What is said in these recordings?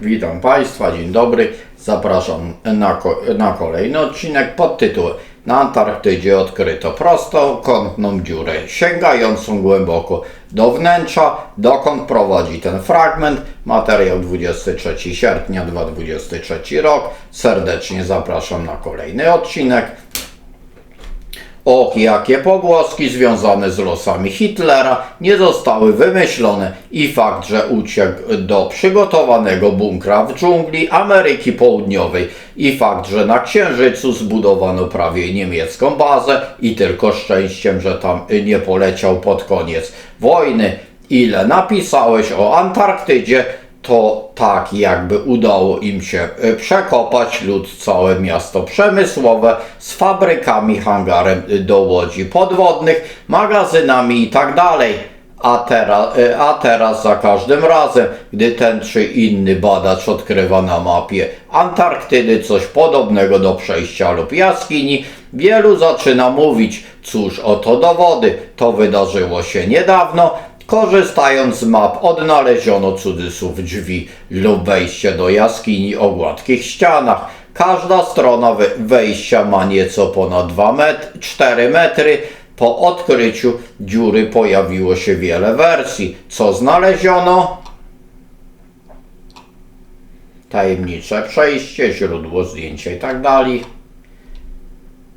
Witam Państwa, dzień dobry. Zapraszam na, na kolejny odcinek pod tytułem Na Antarktydzie odkryto prostokątną dziurę sięgającą głęboko do wnętrza. Dokąd prowadzi ten fragment? Materiał 23 sierpnia 2023 rok. Serdecznie zapraszam na kolejny odcinek. Och, jakie pogłoski związane z losami Hitlera nie zostały wymyślone i fakt, że uciekł do przygotowanego bunkra w dżungli Ameryki Południowej i fakt, że na Księżycu zbudowano prawie niemiecką bazę i tylko szczęściem, że tam nie poleciał pod koniec wojny. Ile napisałeś o Antarktydzie, to tak jakby udało im się y, przekopać lud całe miasto przemysłowe z fabrykami, hangarem y, do łodzi podwodnych, magazynami i tak. A teraz, y, a teraz za każdym razem, gdy ten czy inny badacz odkrywa na mapie Antarktydy coś podobnego do przejścia lub jaskini, wielu zaczyna mówić, cóż oto dowody, to wydarzyło się niedawno, Korzystając z map odnaleziono cudzysłów drzwi lub wejście do jaskini o gładkich ścianach. Każda strona we- wejścia ma nieco ponad 2 met 4 metry. Po odkryciu dziury pojawiło się wiele wersji. Co znaleziono? Tajemnicze przejście, źródło zdjęcia i tak dalej.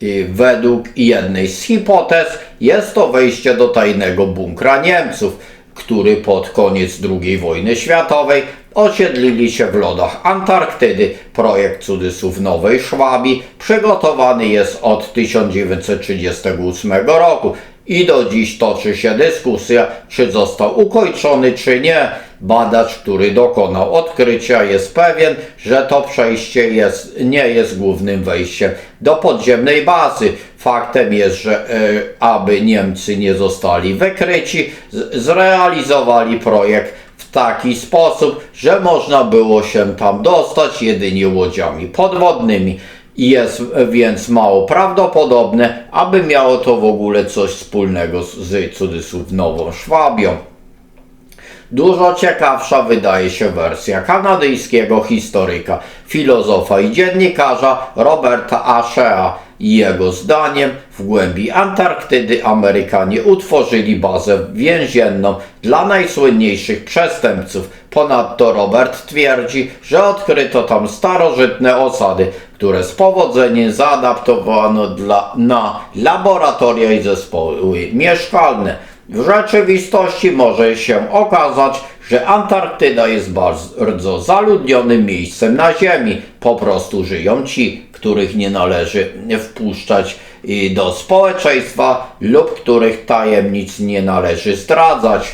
I według jednej z hipotez jest to wejście do tajnego bunkra Niemców, który pod koniec II wojny światowej osiedlili się w lodach Antarktydy. Projekt cudzysłów Nowej Szwabii przygotowany jest od 1938 roku i do dziś toczy się dyskusja, czy został ukończony, czy nie. Badacz, który dokonał odkrycia, jest pewien, że to przejście jest, nie jest głównym wejściem do podziemnej bazy. Faktem jest, że e, aby Niemcy nie zostali wykryci, zrealizowali projekt w taki sposób, że można było się tam dostać jedynie łodziami podwodnymi. Jest więc mało prawdopodobne, aby miało to w ogóle coś wspólnego z, z cudzysłów Nową Szwabią. Dużo ciekawsza wydaje się wersja kanadyjskiego historyka, filozofa i dziennikarza Roberta Ashea. Jego zdaniem w głębi Antarktydy Amerykanie utworzyli bazę więzienną dla najsłynniejszych przestępców. Ponadto Robert twierdzi, że odkryto tam starożytne osady, które z powodzeniem zaadaptowano dla, na laboratoria i zespoły mieszkalne. W rzeczywistości może się okazać, że Antarktyda jest bardzo zaludnionym miejscem na Ziemi. Po prostu żyją ci, których nie należy wpuszczać y, do społeczeństwa lub których tajemnic nie należy zdradzać.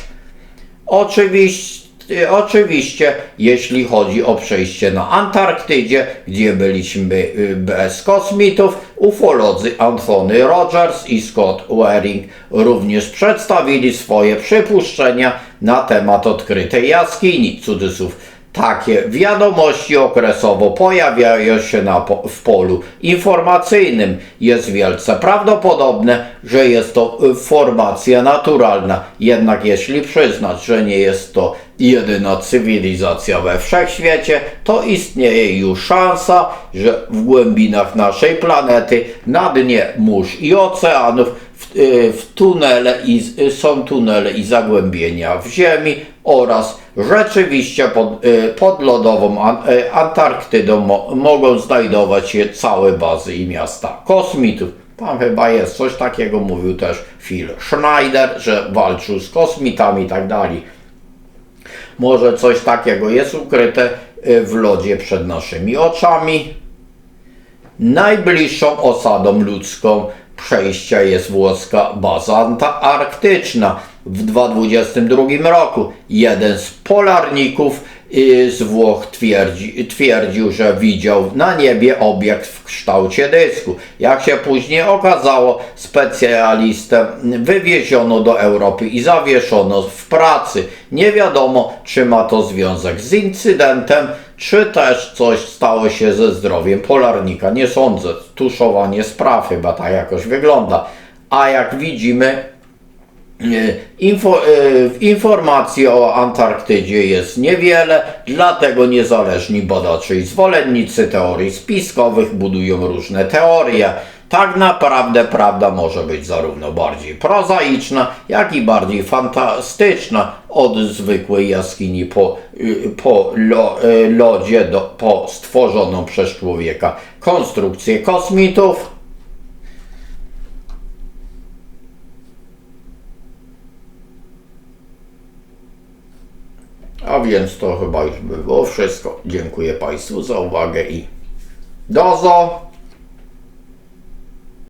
Oczywiście, oczywiście, jeśli chodzi o przejście na Antarktydzie, gdzie byliśmy y, bez kosmitów, ufolodzy Anthony Rogers i Scott Waring również przedstawili swoje przypuszczenia na temat odkrytej jaskini, cudzysłów. Takie wiadomości okresowo pojawiają się na, w polu informacyjnym. Jest wielce prawdopodobne, że jest to y, formacja naturalna. Jednak jeśli przyznać, że nie jest to jedyna cywilizacja we wszechświecie, to istnieje już szansa, że w głębinach naszej planety, na dnie mórz i oceanów, w, y, w tunele i, y, są tunele i zagłębienia w ziemi oraz rzeczywiście pod, y, pod lodową y, Antarktydą mo, mogą znajdować się całe bazy i miasta kosmitów. Tam chyba jest coś takiego, mówił też Phil Schneider, że walczył z kosmitami i tak dalej. Może coś takiego jest ukryte y, w lodzie przed naszymi oczami. Najbliższą osadą ludzką przejścia jest włoska baza antarktyczna. W 2022 roku jeden z polarników y, z Włoch twierdzi, twierdził, że widział na niebie obiekt w kształcie dysku. Jak się później okazało, specjalistę wywieziono do Europy i zawieszono w pracy. Nie wiadomo, czy ma to związek z incydentem, czy też coś stało się ze zdrowiem polarnika. Nie sądzę. Tuszowanie spraw chyba tak jakoś wygląda. A jak widzimy, Y, Info, y, informacji o Antarktydzie jest niewiele, dlatego niezależni badacze i zwolennicy teorii spiskowych budują różne teorie. Tak naprawdę prawda może być zarówno bardziej prozaiczna, jak i bardziej fantastyczna od zwykłej jaskini po, po lo, y, lodzie do, po stworzoną przez człowieka konstrukcję kosmitów. A więc to chyba już by było wszystko. Dziękuję Państwu za uwagę i dozo!